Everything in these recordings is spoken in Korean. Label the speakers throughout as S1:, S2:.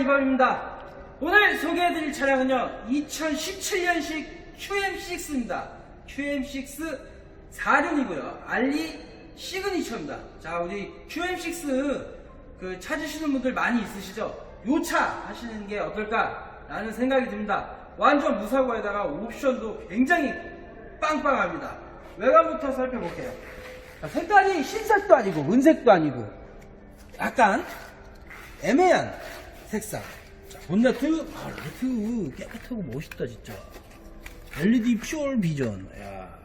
S1: 이범입니다. 오늘 소개해드릴 차량은요, 2017년식 QM6입니다. QM6 4륜이고요. 알리 시그니처입니다. 자, 우리 QM6 그 찾으시는 분들 많이 있으시죠? 요 차 하시는 게 어떨까라는 생각이 듭니다. 완전 무사고에다가 옵션도 굉장히 빵빵합니다. 외관부터 살펴볼게요. 자, 색깔이 흰색도 아니고 은색도 아니고 약간 애매한 색상. 자, 본네트, 아, 라이트 깨끗하고 멋있다, 진짜. LED 퓨얼 비전. 야,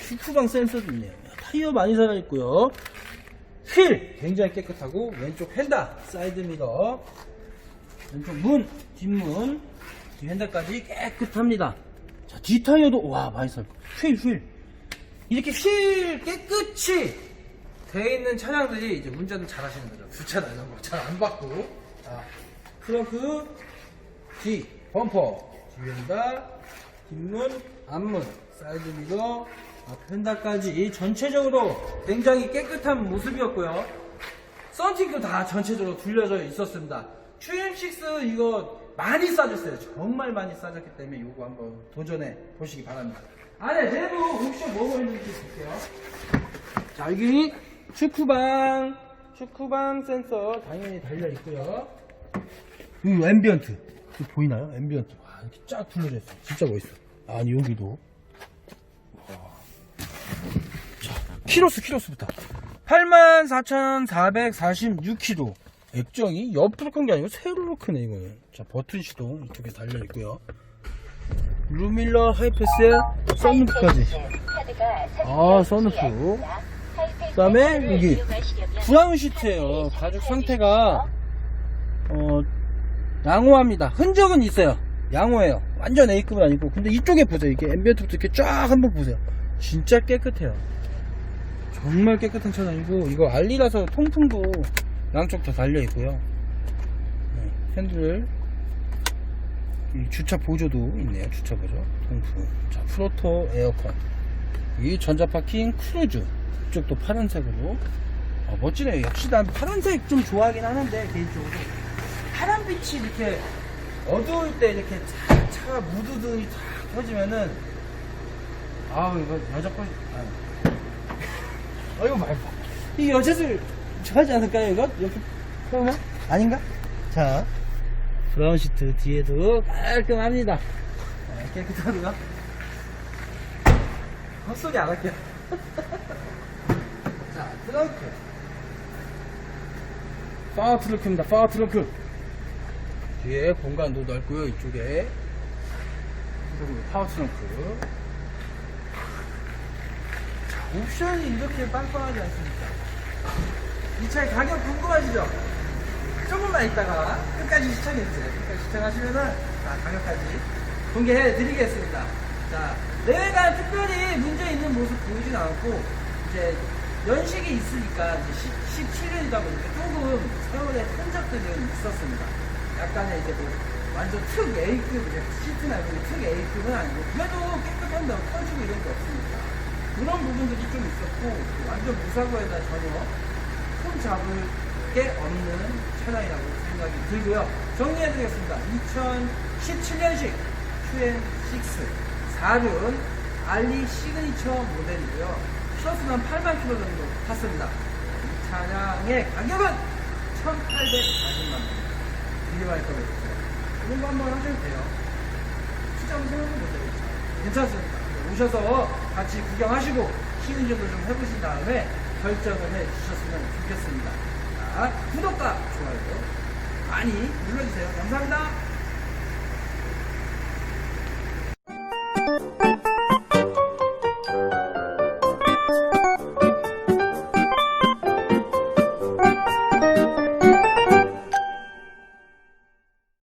S1: 슈프방 센서도 있네요. 야, 타이어 많이 살아있고요. 휠! 굉장히 깨끗하고, 왼쪽 휀다, 사이드 미러, 왼쪽 문, 뒷문, 뒤 휀다까지 깨끗합니다. 자, 뒤 타이어도, 와, 많이 살고. 휠, 휠. 이렇게 휠 깨끗이 돼 있는 차량들이 이제 운전을 잘 하시는 거죠. 주차 이런 거 잘 안 받고. 자, 트렁크, 뒤, 범퍼, 뒤엔다, 뒷문, 앞문, 사이드 미러, 앞 펜다까지 전체적으로 굉장히 깨끗한 모습이었고요. 썬팅도 다 전체적으로 둘려져 있었습니다. QM6 이거 많이 싸졌어요. 정말 많이 싸졌기 때문에 이거 한번 도전해 보시기 바랍니다. 안에 내부 옵션 뭐가 있는지 볼게요. 자, 여기 축구방, 축구방 센서 당연히 달려 있고요. 이 앰비언트. 이거 보이나요? 앰비언트. 와, 이렇게 쫙 둘러져 있어. 진짜 멋있어. 아니, 여기도. 와. 자, 키로수, 키로수부터. 84,446km. 액정이 옆으로 큰 게 아니고 세로로 크네, 이거는. 자, 버튼 시동 이쪽에 달려 있고요. 루밀러 하이패스에 썬루프까지. 아, 썬루프. 그 다음에 여기 브라운 시트예요. 가죽 상태가 어 양호합니다. 흔적은 있어요. 양호해요. 완전 A급은 아니고. 근데 이쪽에 보세요. 이게 앰비언트부터 이렇게 쫙 한번 보세요. 진짜 깨끗해요. 정말 깨끗한 차량이고 이거 알리라서 통풍도 양쪽 다 달려 있고요. 네, 핸들 이 주차 보조도 있네요. 주차 보조 통풍. 자 프로토 에어컨. 이 전자 파킹 크루즈. 이쪽도 파란색으로. 아, 멋지네요. 역시 난 파란색 좀 좋아하긴 하는데 개인적으로 파란빛이 이렇게 어두울 때 이렇게 차, 차가 무드등이 탁 켜지면은 아우 이거 여자 거 아. 어 이거 말고. 이 여자들 좋아하지 않을까요 이거? 이렇게 그러면? 아닌가? 자 브라운 시트 뒤에도 깔끔합니다. 네, 깨끗하고요 헛소리 안 할게요. 자 트렁크. 파워 트렁크입니다 파워 트렁크 뒤에 공간도 넓고요 이쪽에. 그리고 파워 트렁크. 자 옵션이 이렇게 빵빵하지 않습니까? 이 차의 가격 궁금하시죠? 조금만 있다가 끝까지 시청해주세요. 끝까지 시청하시면은 자 가격까지 공개해 드리겠습니다. 자 내외가 특별히 문제 있는 모습 보이진 않고 이제 연식이 있으니까 이제 17년이다 보니까 조금 세월의 흔적들은 있었습니다. 약간의 이제 뭐 완전 특 A급 이제 시트 말고 특 A급은 아니고 그래도 깨끗한데 터지고 이런 게 없으니까 그런 부분들이 좀 있었고 완전 무사고에다 전혀 손 잡을 게 없는 차량이라고 생각이 들고요. 정리해드리겠습니다. 2017년식 QM6 4륜 알리 시그니처 모델이고요. 키로수는 8만 킬로 정도 탔습니다. 이 차량의 가격은 1,840만 원. 궁금할 거예요. 이런 거 한번 하셔도 돼요. 진짜 한번 생각해보세요. 괜찮습니다. 오셔서 같이 구경하시고 쉬는 정도 좀 해보신 다음에 결정을 해주셨으면 좋겠습니다. 자, 구독과 좋아요 많이 눌러주세요. 감사합니다.